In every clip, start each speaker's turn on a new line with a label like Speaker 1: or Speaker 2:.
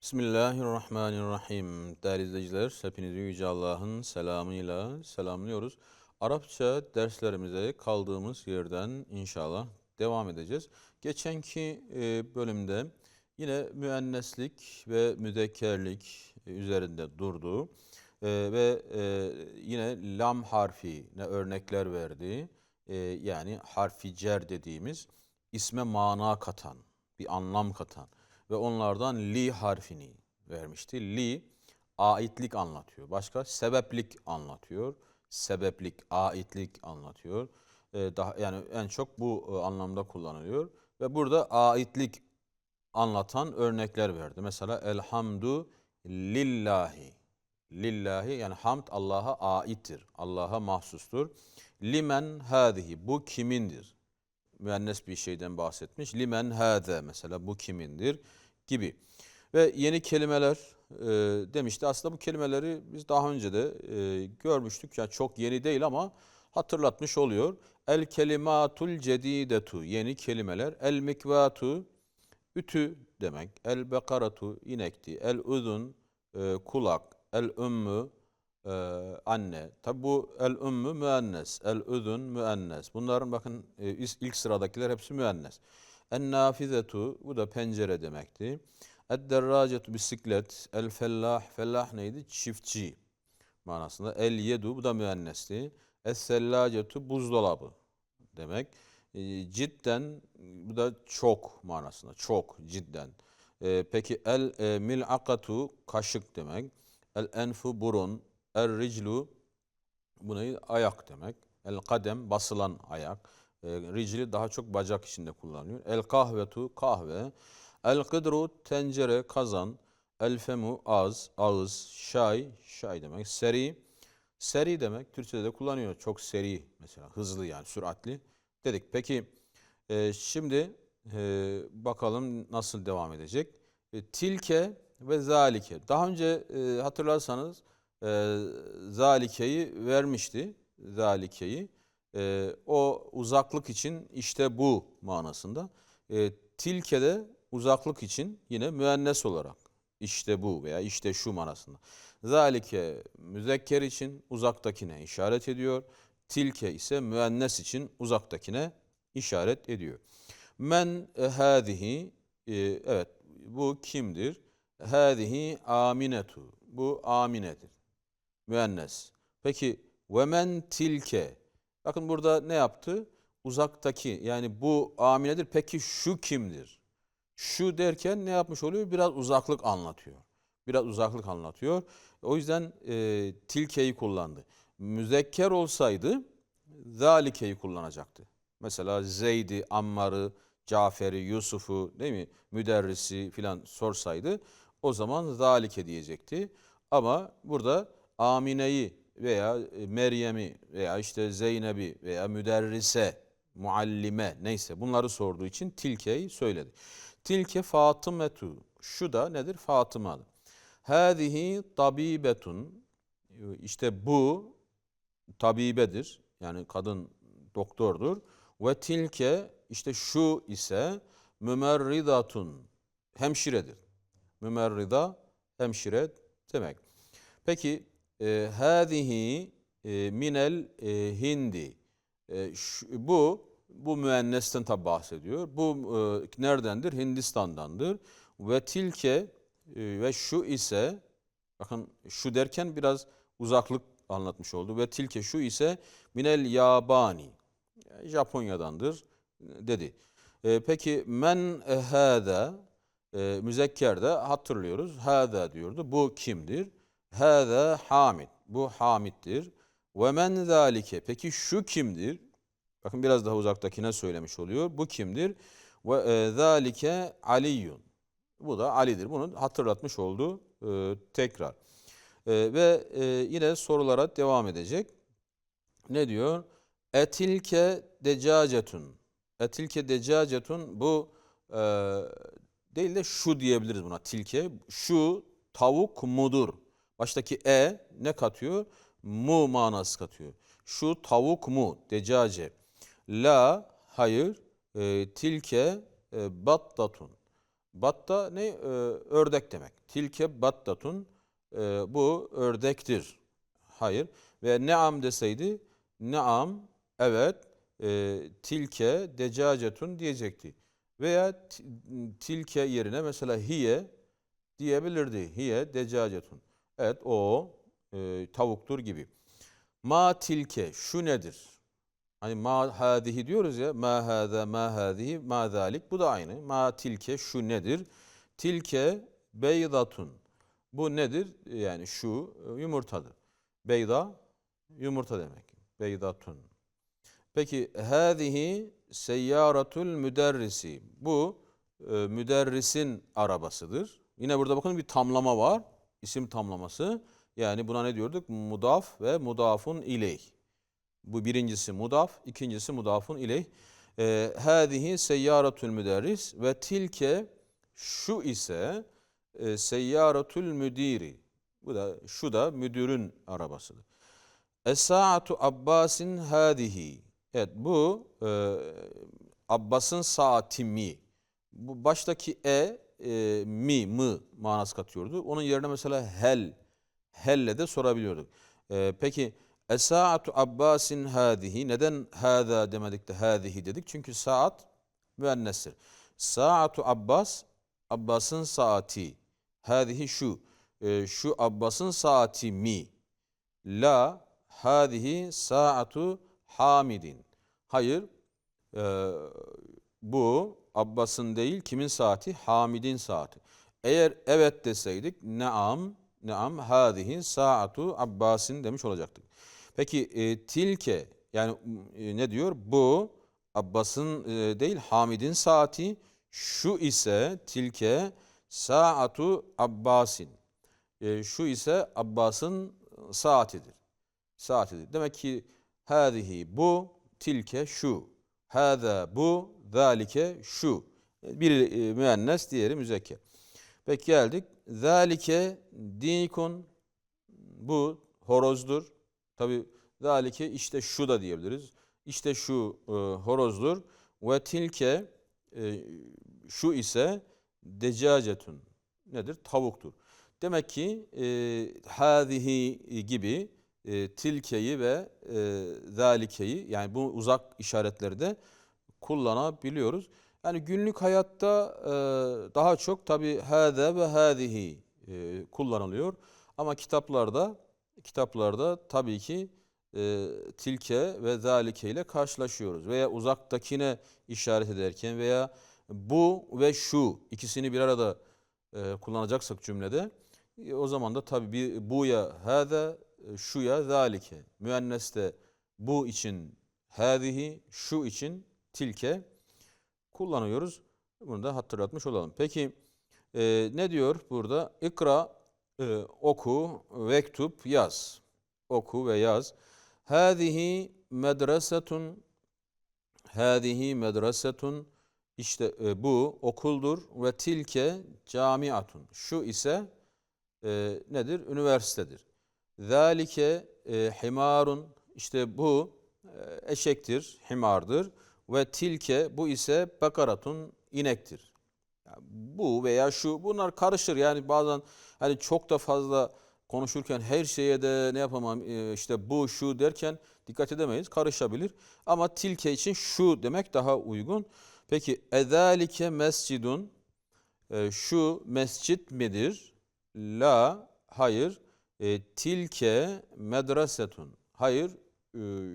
Speaker 1: Bismillahirrahmanirrahim. Değerli izleyiciler, hepinizi Yüce Allah'ın selamıyla selamlıyoruz. Arapça derslerimize kaldığımız yerden inşallah devam edeceğiz. Geçenki e, bölümde yine müenneslik ve müzekkerlik üzerinde durdu. E, ve e, yine lam harfine örnekler verdi. E, yani harfi cer dediğimiz isme mana katan, bir anlam katan ve onlardan li harfini vermişti. Li aitlik anlatıyor. Başka sebeplik anlatıyor. Sebeplik, aitlik anlatıyor. Ee, daha yani en çok bu e, anlamda kullanılıyor ve burada aitlik anlatan örnekler verdi. Mesela elhamdu lillahi. Lillahi yani hamd Allah'a aittir. Allah'a mahsustur. Limen hadihi bu kimindir? Müennes bir şeyden bahsetmiş. Limen hâze mesela bu kimindir gibi. Ve yeni kelimeler e, demişti. Aslında bu kelimeleri biz daha önce de e, görmüştük. Yani çok yeni değil ama hatırlatmış oluyor. El kelimatul cedidetu yeni kelimeler. El mikvatu ütü demek. El bekaratu inekti. El uzun e, kulak. El ümmü e, anne. Tabi bu el ümmü müennes, el üzün müennes. Bunların bakın e, ilk sıradakiler hepsi müennes. En nafizetu bu da pencere demekti. Ed derracetu bisiklet, el fellah, fellah neydi? Çiftçi manasında. El yedu bu da müennesti. Es sellacetu buzdolabı demek. E, cidden bu da çok manasında. Çok cidden. E, peki el e, mil'akatu kaşık demek. El enfu burun, Er riclu bu ne? Ayak demek. El kadem basılan ayak. E, ricli daha çok bacak içinde kullanılıyor. El kahvetu kahve. El kıdru tencere kazan. El femu ağız ağız. Şay şay demek. Seri seri demek. Türkçe'de de kullanıyor. Çok seri mesela hızlı yani süratli dedik. Peki e, şimdi e, bakalım nasıl devam edecek. E, tilke ve zalike. Daha önce e, hatırlarsanız e, zalikeyi vermişti. Zalikeyi. E, o uzaklık için işte bu manasında. E, tilke de uzaklık için yine müennes olarak işte bu veya işte şu manasında. Zalike müzekker için uzaktakine işaret ediyor. Tilke ise müennes için uzaktakine işaret ediyor. Men hâzihi e, evet bu kimdir? Hâzihi aminetu. Bu aminedir müennes. Peki vemen tilke. Bakın burada ne yaptı? Uzaktaki yani bu aminedir. Peki şu kimdir? Şu derken ne yapmış oluyor? Biraz uzaklık anlatıyor. Biraz uzaklık anlatıyor. O yüzden e, tilkeyi kullandı. Müzekker olsaydı zalikeyi kullanacaktı. Mesela Zeyd'i, Ammar'ı, Cafer'i, Yusuf'u değil mi? Müderrisi filan sorsaydı o zaman zalike diyecekti. Ama burada Amine'yi veya e, Meryem'i veya işte Zeynep'i veya müderrise, muallime neyse bunları sorduğu için tilkeyi söyledi. Tilke Fatımetu. Şu da nedir? Fatıma'dır. Hâzihi tabibetun. İşte bu tabibedir. Yani kadın doktordur. Ve tilke işte şu ise mümerridatun. Hemşiredir. Mümerrida hemşire demek. Peki hâzihi e, minel e, hindi. E, bu bu müennesten tabi bahsediyor. Bu neredendir? Hindistan'dandır. Ve tilke ve şu ise bakın şu derken biraz uzaklık anlatmış oldu. Ve tilke şu ise minel yabani. Japonya'dandır dedi. Peki men hâda e, müzekkerde hatırlıyoruz. Hâda diyordu. Bu kimdir? Hâzâ hamid. Bu hamiddir. Ve men zâlike. Peki şu kimdir? Bakın biraz daha uzaktakine söylemiş oluyor. Bu kimdir? Ve e, zâlike aliyyun. Bu da Ali'dir. Bunu hatırlatmış oldu e, tekrar. E, ve e, yine sorulara devam edecek. Ne diyor? Etilke decacetun. Etilke decacetun bu e, değil de şu diyebiliriz buna tilke. Şu tavuk mudur? Baştaki e ne katıyor? Mu manası katıyor. Şu tavuk mu? Decace. La hayır. E, tilke e, battatun. Batta ne? Ee, ördek demek. Tilke battatun e, bu ördektir. Hayır. Ve neam deseydi neam evet e, tilke decacetun diyecekti. Veya ti- tilke yerine mesela hiye diyebilirdi. Hiye decacetun. Evet o e, tavuktur gibi. Ma tilke şu nedir? Hani ma hadihi diyoruz ya ma hada ma hadihi ma zalik bu da aynı. Ma tilke şu nedir? Tilke beydatun. Bu nedir? Yani şu e, yumurtadır. Beyda yumurta demek. Beydatun. Peki hadihi seyyaratul müderrisi. Bu e, müderrisin arabasıdır. Yine burada bakın bir tamlama var. İsim tamlaması. Yani buna ne diyorduk? Mudaf ve mudafun ileyh. Bu birincisi mudaf, ikincisi mudafun ileyh. Ee, Hâzihi seyyâretül müderris ve tilke şu ise e, seyyâretül müdiri. Bu da şu da müdürün arabasıdır. Es-sa'atu Abbasin hâzihi. Evet bu e, Abbas'ın saati mi. Bu baştaki e, e mi, mı manası katıyordu. Onun yerine mesela hel, helle de sorabiliyorduk. E, peki Es-sa'atu Abbasin hâzihi. Neden hâzâ demedik de hâzihi dedik? Çünkü saat müennestir. Sa'atu Abbas, Abbas'ın saati. Hâzihi şu. E, şu Abbas'ın saati mi. La hâzihi sa'atu Hamidin. Hayır, e, bu Abbas'ın değil kimin saati? Hamid'in saati. Eğer evet deseydik neam, neam hâzihi sa'atu Abbas'in demiş olacaktık. Peki e, tilke yani e, ne diyor? Bu Abbas'ın e, değil Hamid'in saati. Şu ise tilke saatu Abbas'in. E, şu ise Abbas'ın saatidir. Saatidir. Demek ki hâzihi bu, tilke şu. Hâzâ bu, zâlike şu. Biri e, müennes, diğeri müzekker. Peki geldik. Zâlike dinikun. Bu horozdur. Tabi zalike işte şu da diyebiliriz. İşte şu e, horozdur. Ve tilke e, şu ise decacetun. Nedir? Tavuktur. Demek ki e, hâzihi gibi e, tilkeyi ve e, zalikeyi yani bu uzak işaretleri de kullanabiliyoruz. Yani günlük hayatta e, daha çok tabi hâze ve hâzihi e, kullanılıyor. Ama kitaplarda kitaplarda tabii ki e, tilke ve zalike ile karşılaşıyoruz. Veya uzaktakine işaret ederken veya bu ve şu ikisini bir arada e, kullanacaksak cümlede e, o zaman da tabii bir bu ya hâze, e, şu ya zalike. Müenneste bu için hâzihi, şu için tilke kullanıyoruz. Bunu da hatırlatmış olalım. Peki e, ne diyor burada? İkra e, oku, vektup yaz. Oku ve yaz. Hâzihi medresetun Hâzihi medresetun işte e, bu okuldur ve tilke camiatun. Şu ise e, nedir? Üniversitedir. Zalike e, himarun işte bu e, eşektir, himardır ve tilke bu ise bakaratun inektir. Yani bu veya şu bunlar karışır yani bazen hani çok da fazla konuşurken her şeye de ne yapamam e, işte bu şu derken dikkat edemeyiz karışabilir. Ama tilke için şu demek daha uygun. Peki ezalike mescidun e, şu mescit midir? La hayır e, tilke medresetun hayır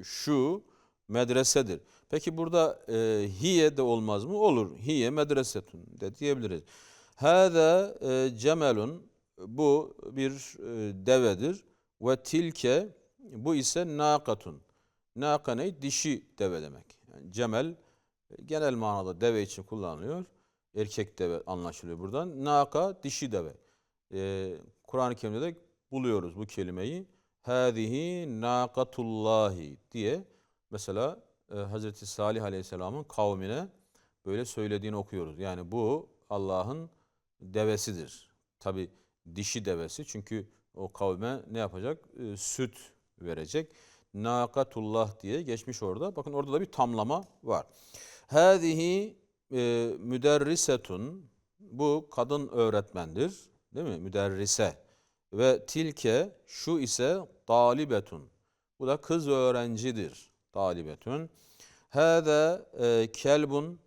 Speaker 1: şu medresedir. Peki burada e, hiye de olmaz mı? Olur. Hiye medresetun de diyebiliriz. Hâzâ e, cemelun bu bir e, devedir. Ve tilke bu ise nakatun. Naka ne? Dişi deve demek. Yani cemel e, genel manada deve için kullanılıyor. Erkek deve anlaşılıyor buradan. Naka dişi deve. Ee, Kur'an-ı Kerim'de de buluyoruz bu kelimeyi. Hâzihi nakatullahi diye mesela e, Hazreti Salih Aleyhisselam'ın kavmine böyle söylediğini okuyoruz. Yani bu Allah'ın devesidir. Tabi dişi devesi çünkü o kavme ne yapacak? E, süt verecek. Nakatullah diye geçmiş orada. Bakın orada da bir tamlama var. Hâzihi e, müderrisetun Bu kadın öğretmendir. Değil mi? Müderrise. Ve tilke şu ise talibetun. Bu da kız öğrencidir. Talibetun. Hâze e, kelbun.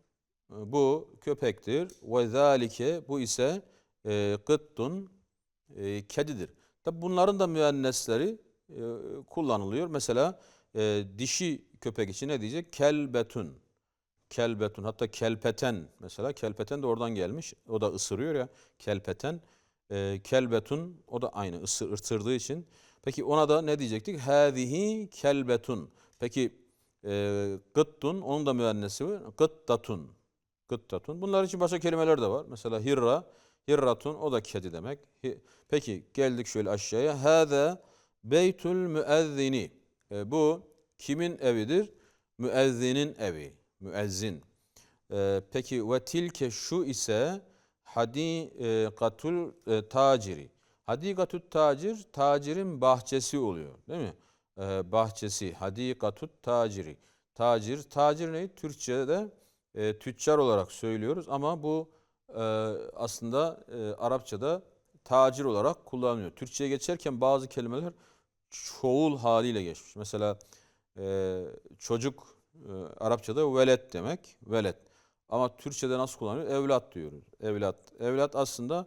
Speaker 1: Bu köpektir. Ve zâlike bu ise e, gıttun. E, kedidir. Tabi bunların da müennesleri e, kullanılıyor. Mesela e, dişi köpek için ne diyecek? Kelbetun. Kelbetun. Hatta kelpeten mesela. Kelpeten de oradan gelmiş. O da ısırıyor ya. Kelpeten. E, kelbetun. O da aynı ısır, ısırdığı için. Peki ona da ne diyecektik? Hâzihi kelbetun. Peki e, gıttun. Onun da müennesi var. Gıttatun. Gıttatun. Bunlar için başka kelimeler de var. Mesela hirra. Hirratun. O da kedi demek. Peki geldik şöyle aşağıya. Hâze beytul müezzini. E, bu kimin evidir? Müezzinin evi. Müezzin. E, peki ve tilke şu ise hadikatul e, taciri. Hadikatul tacir, tacirin bahçesi oluyor değil mi? E, bahçesi, hadikatut taciri. Tacir, tacir ne? Türkçe'de e, tüccar olarak söylüyoruz ama bu e, aslında e, Arapçada tacir olarak kullanılıyor. Türkçe'ye geçerken bazı kelimeler çoğul haliyle geçmiş. Mesela e, çocuk e, Arapçada velet demek. Velet. Ama Türkçe'de nasıl kullanılıyor? Evlat diyoruz. Evlat. Evlat aslında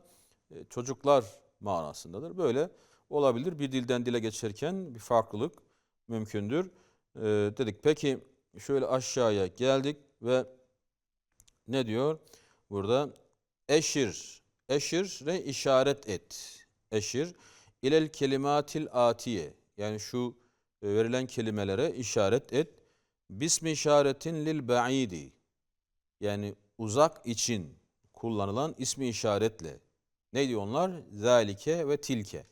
Speaker 1: e, çocuklar manasındadır. Böyle olabilir. Bir dilden dile geçerken bir farklılık mümkündür. E, dedik. Peki şöyle aşağıya geldik ve ne diyor? Burada eşir. Eşir ne? işaret et. Eşir. İlel kelimatil atiye. Yani şu e, verilen kelimelere işaret et. Bismi işaretin lil ba'idi. Yani uzak için kullanılan ismi işaretle. Ne diyor onlar? Zalike ve tilke.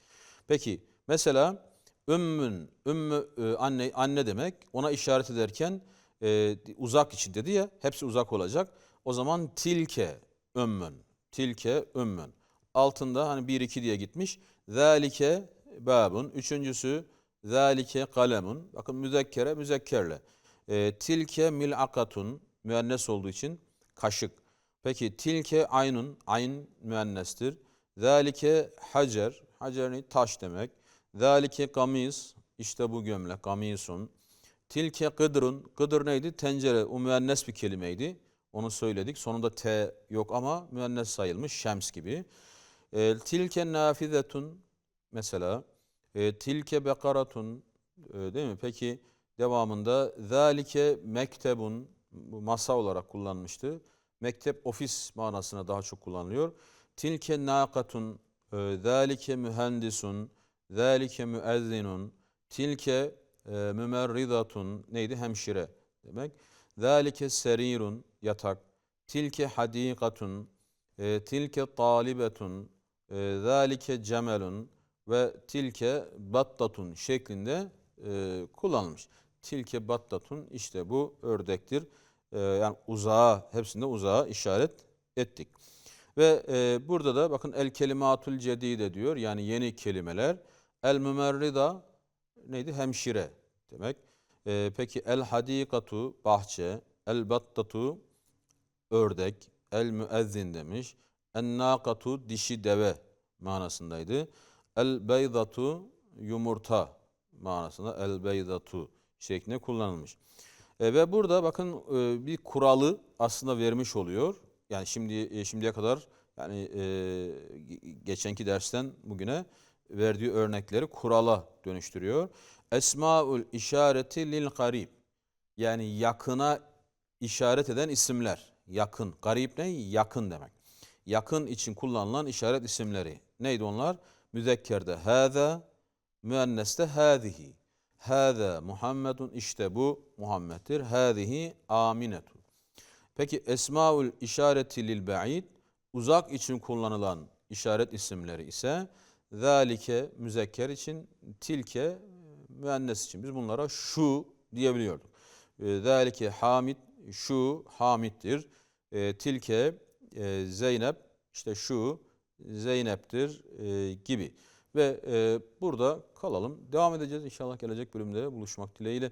Speaker 1: Peki mesela ümmün, ümmü e, anne anne demek. Ona işaret ederken e, uzak için dedi ya. Hepsi uzak olacak. O zaman tilke ümmün. Tilke ümmün. Altında hani 1 2 diye gitmiş. Zalike babun. Üçüncüsü zalike kalemun. Bakın müzekkere müzekkerle. E, tilke mil'akatun müennes olduğu için kaşık. Peki tilke aynun, ayn müennestir. Zalike hacer, hacer ne? Taş demek. Zalike kamis, işte bu gömlek, kamisun. Tilke gıdrun, gıdır neydi? Tencere, o müennes bir kelimeydi. Onu söyledik. Sonunda T yok ama müennes sayılmış, şems gibi. E, tilke nafizetun, mesela. E, tilke bekaratun, e, değil mi? Peki devamında zalike mektebun, bu masa olarak kullanmıştı. Mektep ofis manasına daha çok kullanılıyor. Tilke naqatun, e, zalike mühendisun, zalike müezzinun, tilke e, mümerridatun neydi? Hemşire demek. Zalike serirun, yatak. Tilke hadikatun, e, tilke talibetun, e, zalike cemelun ve tilke battatun şeklinde kullanılmış. Tilke battatun işte bu ördektir. Yani uzağa hepsinde uzağa işaret ettik. Ve e, burada da bakın el kelimatul cedide diyor yani yeni kelimeler. El mümerrida neydi? Hemşire demek. E, peki el hadikatu bahçe, el battatu ördek, el müezzin demiş. En nakatu dişi deve manasındaydı. El beydatu yumurta manasında el beydatu şeklinde kullanılmış. E, ve burada bakın e, bir kuralı aslında vermiş oluyor. Yani şimdi e, şimdiye kadar yani e, ge- geçenki dersten bugüne verdiği örnekleri kurala dönüştürüyor. Esmaül işareti lil garib. Yani yakına işaret eden isimler. Yakın. Garip ne? Yakın demek. Yakın için kullanılan işaret isimleri. Neydi onlar? Müzekkerde hâzâ, müenneste hâzihi. Hâzâ Muhammedun işte bu Muhammed'dir. Hâzihi aminetun. Peki esmaül işareti lil ba'id uzak için kullanılan işaret isimleri ise zalike müzekker için tilke müennes için biz bunlara şu diyebiliyorduk. E, Zalike hamid şu hamittir. E, tilke e, Zeynep işte şu Zeynep'tir e, gibi. Ve e, burada kalalım. Devam edeceğiz inşallah gelecek bölümde buluşmak dileğiyle.